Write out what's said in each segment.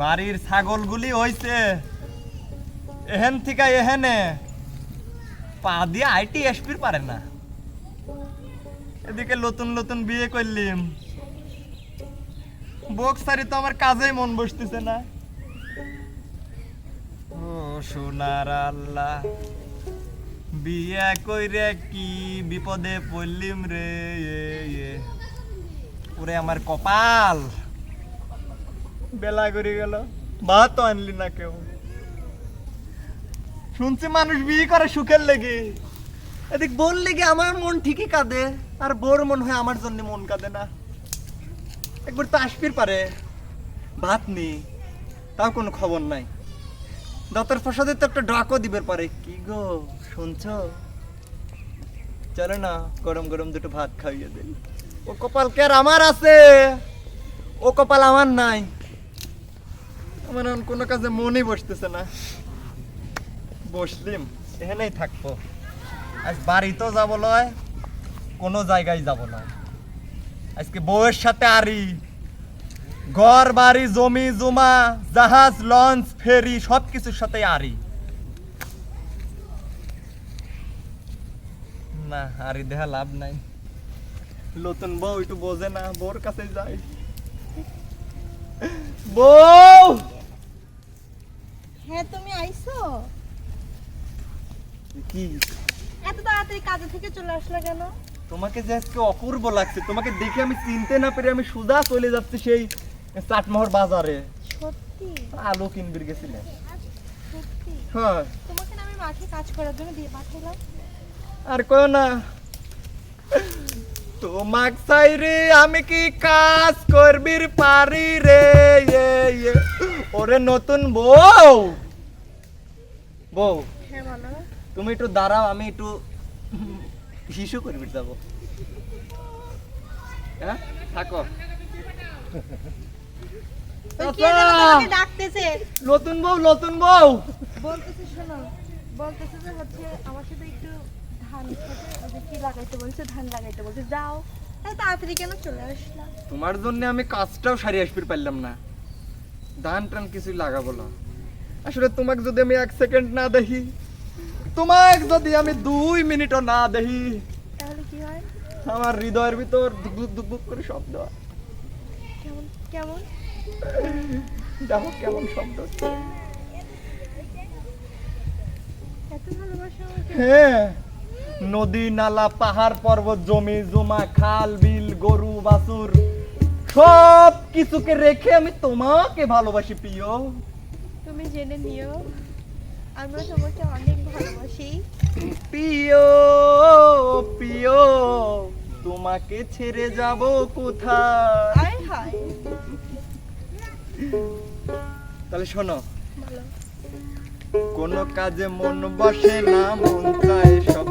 বাড়ির ছাগলগুলি হইছে। এহেন থেকে এহেনে। পা দিয়ে আইটি এসপির পারে না। এদিকে নতুন নতুন বিয়ে করলিম। বক্সারি তো আমার কাজেই মন বসতেছে না। ও সোনার আল্লাহ, বিয়ে কইরে কি বিপদে পড়লিম রে। ওরে আমার কপাল। বেলা করে গেল। ভাত আনলি না কেউ। শুনছি মানুষ বিয়ে করে সুখের লেগে। এদিক বোন লেগে আমার মন ঠিকই কাঁদে, আর বোর মন হয় আমার জন্য মন কাঁদে না। একবার তো আসবির পারে, ভাত নেই, তাও কোনো খবর নাই। দাঁতের প্রসাদে তো একটা ডাকও দিবে পারে। কি গো, শুনছো? চলো না, গরম গরম দুটো ভাত খাইয়ে দিই। ও কপাল কে আর আমার আছে? ও কপাল আমার নাই। আমার এখন কোনো কাজে মনই বসতেছে না। বসলিম, এখানেই থাকব। আজ বাড়িতেও যাব লয় কোনো জায়গায় যাব না। আজকে বউয়ের সাথে আরি। ঘর, বাড়ি, জমি, জমা, জাহাজ, লঞ্চ, ফেরি সব কিছুর সাথে আরি। না, আরি দেহা লাভ নাই। নতুন বউ একটু বোঝে না, বউর কাছে যাই। বউ! হ্যাঁ তুমি আইছো কি? এত তাড়াতাড়ি কাজে থেকে চলে আসলে কেন? তোমাকে যে আজকে অপূর্ব লাগছে তোমাকে দেখে আমি চিনতে না পেরে আমি সুদা চলে যাচ্ছি সেই চাটমোহর বাজারে। সত্যি? আলু কিনবির গেছিলে। সত্যি? হ্যাঁ। তোমাকে না আমি মাঠে কাজ করার জন্য দিয়ে পাঠালাম। আর কো না। তোমাক চাই রে আমি কি কাজ করবির পারি রে? এ, এ। ওরে নতুন বউ! বউ। হ্যাঁ তুমি একটু দাঁড়াও আমি একটু হিসু করবি যাব। হ্যাঁ? থাকো। নতুন বউ নতুন বউ! বলতেছে শোনো বলতেছে যে হচ্ছে আমার সাথে একটু ধান কি লাগাইতে বলছে ধান লাগাইতে বলছে যাও। তাড়াতাড়ি কেন চলে আসলাম তোমার জন্য আমি কাজটাও সারি আসতে পারলাম না। ধান টান কিছুই লাগাবো না। আসলে তোমাকে যদি আমি এক সেকেন্ড না দেখি তোমাকে যদি আমি দুই মিনিটও না দেখি তাহলে কি হয় আমার হৃদয়ের ভিতর দুক দুক করে শব্দ হয়। কেমন কেমন দেখো কেমন শব্দ হচ্ছে। হ্যাঁ নদী নালা পাহাড় পর্বত জমি জমা খাল বিল গরু বাছুর সব কিছুকে রেখে আমি তোমাকে ভালোবাসি প্রিয় তুমি জেনে নিও আমরা তোমাকে অনেক ভালোবাসি। প্রিয় প্রিয় তোমাকে ছেড়ে যাব কোথায়? তাহলে শোনো কোন কাজে মন বসে না মন চায় সব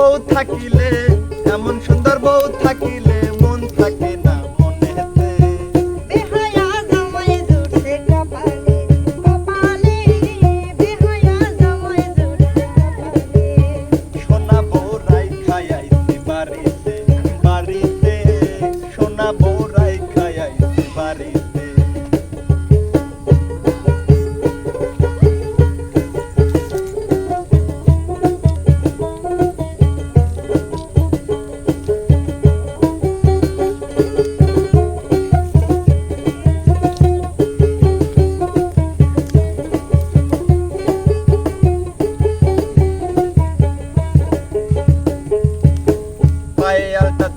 বউ থাকিলে এমন সুন্দর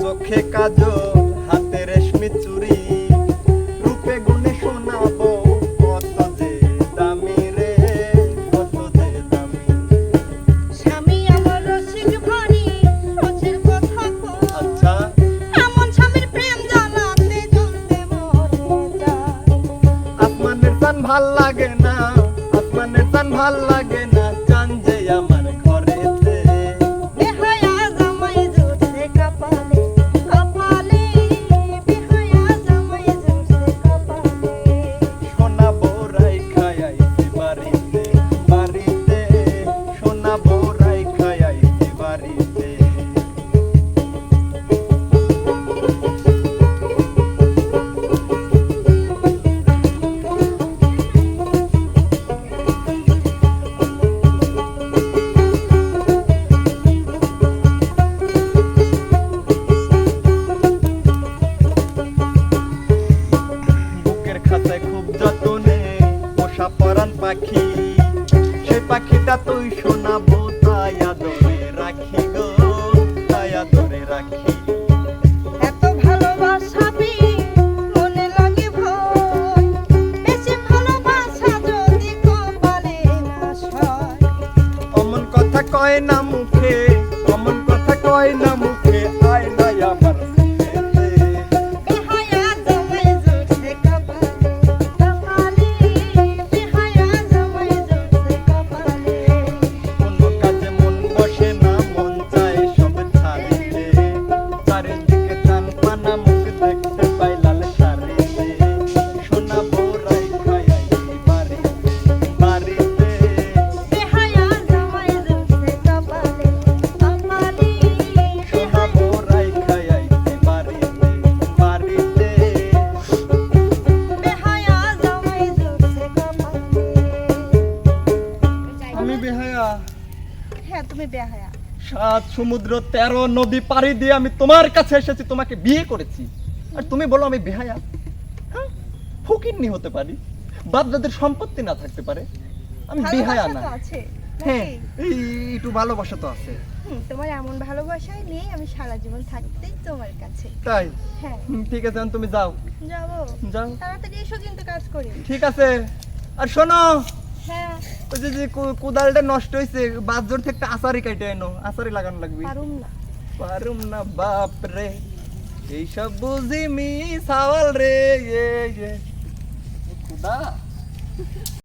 চোখে কাজল হাতে রেশমি চুরি। রূপে গুণে শোনাবো কত যে দামি রে কত যে দামি। স্বামী আমার রসিক ভারী রসের কথা আচ্ছা। এমন স্বামীর প্রেম জ্বালাতে জ্বলতে মরে যায়। আসমানের চান ভালো লাগে না আসমানের চান ভালো লাগে পাখি সে পাখিটা তুই শোনাবো তাই আদরে রাখি গো তাই আদরে রাখি। এত মনে লাগে ভয়। বেশি ভালোবাসা যদি কপালে না সয়। অমন কথা কয় না তুমি বেহায়া সাত সমুদ্র তেরো নদী পাড়ি দিয়ে আমি তোমার কাছে এসেছি তোমাকে বিয়ে করেছি। আর তুমি বলো আমি বেহায়া? হ্যাঁ? ফকিরনি হতে পারি সম্পত্তি না থাকতে পারে আমি বেহায়া না। হ্যাঁ এই একটু ভালোবাসা তো আছে। তোমার এমন ভালোবাসাই নিয়ে আমি সারা জীবন থাকতেই তোমার কাছে। তাই? হ্যাঁ। ঠিক আছে তুমি যাও। যাব। যাও। তাড়াতাড়ি এসো কিন্তু কাজ করি। ঠিক আছে। আর শোনো ওই যে যে কোদালটা নষ্ট হয়েছে বাজার থেকে আসারি কাটে এনো আচারি লাগানো লাগবে। পারুম না। পারুম না বাপ রে। এইসব বুঝি মি সাওয়াল রে এ এ। খুদা।